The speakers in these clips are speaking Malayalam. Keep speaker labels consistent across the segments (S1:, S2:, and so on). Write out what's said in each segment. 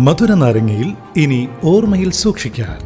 S1: മധുര നാരങ്ങയിൽ ഇനി ഓർമ്മയിൽ സൂക്ഷിക്കാൻ.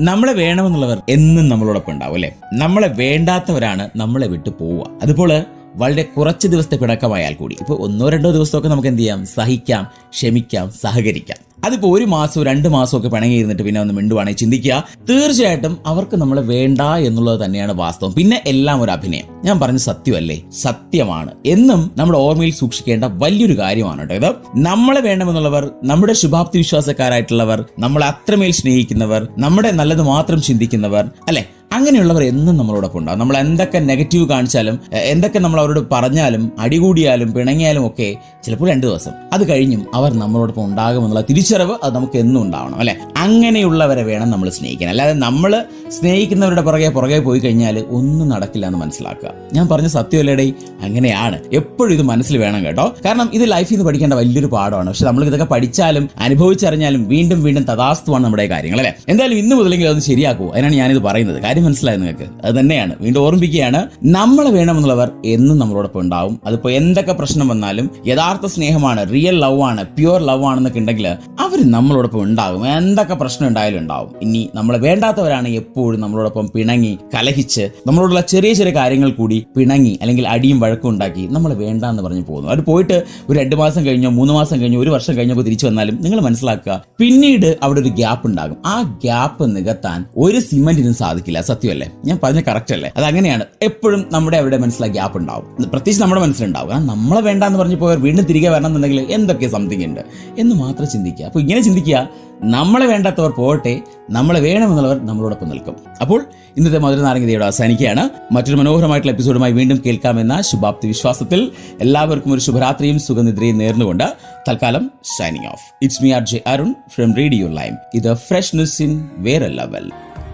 S2: നമ്മളെ വേണമെന്നുള്ളവർ എന്നും നമ്മളോടൊപ്പം ഉണ്ടാവും അല്ലെ? നമ്മളെ വേണ്ടാത്തവരാണ് നമ്മളെ വിട്ടു പോവുക. അതുപോലെ വളരെ കുറച്ച് ദിവസത്തെ പിണക്കമായാൽ കൂടി. ഇപ്പൊ ഒന്നോ രണ്ടോ ദിവസമൊക്കെ നമുക്ക് എന്ത് ചെയ്യാം? സഹിക്കാം ക്ഷമിക്കാം സഹകരിക്കാം. അതിപ്പോ ഒരു മാസവും രണ്ട് പിണങ്ങി ഇരുന്നിട്ട് പിന്നെ ഒന്ന് മിണ്ടുവാണെങ്കിൽ ചിന്തിക്കുക തീർച്ചയായിട്ടും അവർക്ക് നമ്മളെ വേണ്ട എന്നുള്ളത് തന്നെയാണ് വാസ്തവം. പിന്നെ എല്ലാം ഒരു അഭിനയം. ഞാൻ പറഞ്ഞ സത്യമല്ലേ? സത്യമാണ്. എന്നും നമ്മുടെ ഓർമ്മയിൽ സൂക്ഷിക്കേണ്ട വലിയൊരു കാര്യമാണ് കേട്ടോ ഇത്. നമ്മളെ വേണമെന്നുള്ളവർ നമ്മുടെ ശുഭാപ്തി വിശ്വാസക്കാരായിട്ടുള്ളവർ നമ്മളെ അത്രമേൽ സ്നേഹിക്കുന്നവർ നമ്മുടെ നല്ലത് മാത്രം ചിന്തിക്കുന്നവർ അല്ലെ? അങ്ങനെയുള്ളവർ എന്നും നമ്മളോടൊപ്പം ഉണ്ടാവും. നമ്മൾ എന്തൊക്കെ നെഗറ്റീവ് കാണിച്ചാലും എന്തൊക്കെ നമ്മൾ അവരോട് പറഞ്ഞാലും അടികൂടിയാലും പിണങ്ങിയാലും ഒക്കെ ചിലപ്പോൾ രണ്ട് ദിവസം. അത് കഴിഞ്ഞും അവർ നമ്മളോടൊപ്പം ഉണ്ടാകുമെന്നുള്ള തിരിച്ചറിവ് അത് നമുക്ക് എന്നും ഉണ്ടാവണം അല്ലെ? അങ്ങനെയുള്ളവരെ വേണം നമ്മൾ സ്നേഹിക്കാൻ. അല്ലാതെ നമ്മൾ സ്നേഹിക്കുന്നവരുടെ പുറകെ പുറകെ പോയി കഴിഞ്ഞാൽ ഒന്നും നടക്കില്ല എന്ന് മനസ്സിലാക്കുക. ഞാൻ പറഞ്ഞ സത്യമല്ലേടേ? അങ്ങനെയാണ്. എപ്പോഴും ഇത് മനസ്സിൽ വേണം കേട്ടോ. കാരണം ഇത് ലൈഫിൽ നിന്ന് പഠിക്കേണ്ട വലിയൊരു പാഠമാണ്. പക്ഷെ നമ്മൾ ഇതൊക്കെ പഠിച്ചാലും അനുഭവിച്ചറിഞ്ഞാലും വീണ്ടും വീണ്ടും തഥാസ്തുവാണ് നമ്മുടെ കാര്യങ്ങൾ അല്ലെ? എന്തായാലും ഇന്ന് മുതലെങ്കിലും അത് ശരിയാക്കൂ. അതിനാണ് ഞാനിത് പറയുന്നത്. കാര്യം മനസ്സിലായത് നിങ്ങൾക്ക്? അത് തന്നെയാണ്. വീണ്ടും ഓർമ്മിപ്പിക്കുകയാണ് നമ്മൾ വേണമെന്നുള്ളവർ എന്നും നമ്മളോടൊപ്പം ഉണ്ടാവും. അതിപ്പോ എന്തൊക്കെ പ്രശ്നം വന്നാലും യഥാർത്ഥ സ്നേഹമാണ് റിയൽ ലവ് ആണ് പ്യുവർ ലവ് ആണെന്നൊക്കെ ഉണ്ടെങ്കിൽ അവർ നമ്മളോടൊപ്പം ഉണ്ടാകും എന്തൊക്കെ പ്രശ്നം ഉണ്ടായാലും ഉണ്ടാവും. ഇനി നമ്മളെ വേണ്ടാത്തവരാണ് എപ്പോഴും നമ്മളോടൊപ്പം പിണങ്ങി കലഹിച്ച് നമ്മളോടുള്ള ചെറിയ ചെറിയ കാര്യങ്ങൾ കൂടി പിണങ്ങി അല്ലെങ്കിൽ അടിയും വഴക്കും ഉണ്ടാക്കി നമ്മൾ വേണ്ട എന്ന് പറഞ്ഞു പോകുന്നു. അവർ പോയിട്ട് ഒരു രണ്ട് മാസം കഴിഞ്ഞോ മൂന്ന് മാസം കഴിഞ്ഞോ ഒരു വർഷം കഴിഞ്ഞോ തിരിച്ചു വന്നാലും നിങ്ങൾ മനസ്സിലാക്കുക പിന്നീട് അവിടെ ഒരു ഗ്യാപ്പ് ഉണ്ടാകും. ആ ഗ്യാപ്പ് നികത്താൻ ഒരു സിമെന്റിനും സാധിക്കില്ല. സത്യമല്ലേ? ഞാൻ പറഞ്ഞ കറക്റ്റ് അല്ലേ? അത് അങ്ങനെയാണ് എപ്പോഴും നമ്മുടെ അവിടെ മനസ്സിലാക്കി ഗ്യാപ്പ് ഉണ്ടാവും. പ്രത്യേകിച്ച് നമ്മുടെ മനസ്സിലുണ്ടാവും. കാരണം നമ്മളെ വേണ്ട എന്ന് പറഞ്ഞു പോയവർ വീണ്ടും തിരികെ വരണം എന്നുണ്ടെങ്കിൽ എന്തൊക്കെ സംതിങ് ഉണ്ട്? എന്ന് മാത്രം ചിന്തിക്കുക. അപ്പോൾ ഇങ്ങനെ ചിന്തിക്കുക നമ്മളെ വേണ്ടാത്തവർ പോകട്ടെ നമ്മളെ വേണമെന്നുള്ളവർ നമ്മളോടൊപ്പം നിൽക്കും. അപ്പോൾ ഇന്നത്തെ മധുര നാരങ്ങതയോട് അവസാനിക്കുകയാണ്. മറ്റൊരു മനോഹരമായിട്ടുള്ള എപ്പിസോഡുമായി വീണ്ടും കേൾക്കാമെന്ന ശുഭാപ്തി വിശ്വാസത്തിൽ എല്ലാവർക്കും ഒരു ശുഭരാത്രിയും സുഖനിദ്രയും നേർന്നുകൊണ്ട് തൽക്കാലം signing off it's me R J Arun from Radio Lime ഇത് ഫ്രഷ്നെസ് ഇൻ വേറെ ലെവൽ